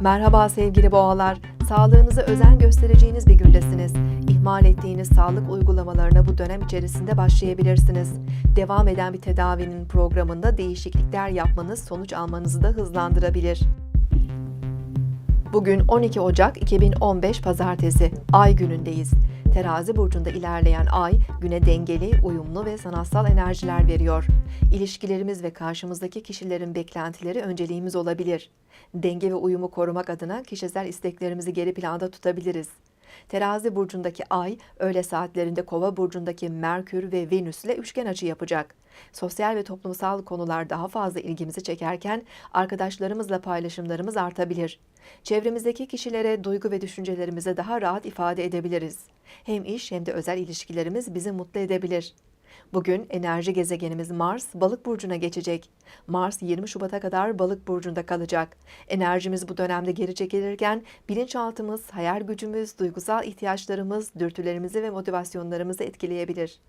Merhaba sevgili boğalar. Sağlığınıza özen göstereceğiniz bir gündesiniz. İhmal ettiğiniz sağlık uygulamalarına bu dönem içerisinde başlayabilirsiniz. Devam eden bir tedavinin programında değişiklikler yapmanız sonuç almanızı da hızlandırabilir. Bugün 12 Ocak 2015 Pazartesi, Ay günündeyiz. Terazi burcunda ilerleyen Ay, güne dengeli, uyumlu ve sanatsal enerjiler veriyor. İlişkilerimiz ve karşımızdaki kişilerin beklentileri önceliğimiz olabilir. Denge ve uyumu korumak adına kişisel isteklerimizi geri planda tutabiliriz. Terazi burcundaki Ay, öğle saatlerinde Kova burcundaki Merkür ve Venüs ile üçgen açı yapacak. Sosyal ve toplumsal konular daha fazla ilgimizi çekerken arkadaşlarımızla paylaşımlarımız artabilir. Çevremizdeki kişilere duygu ve düşüncelerimizi daha rahat ifade edebiliriz. Hem iş hem de özel ilişkilerimiz bizi mutlu edebilir. Bugün enerji gezegenimiz Mars Balık burcuna geçecek. Mars 20 Şubat'a kadar Balık burcunda kalacak. Enerjimiz bu dönemde geri çekilirken bilinçaltımız, hayal gücümüz, duygusal ihtiyaçlarımız, dürtülerimizi ve motivasyonlarımızı etkileyebilir.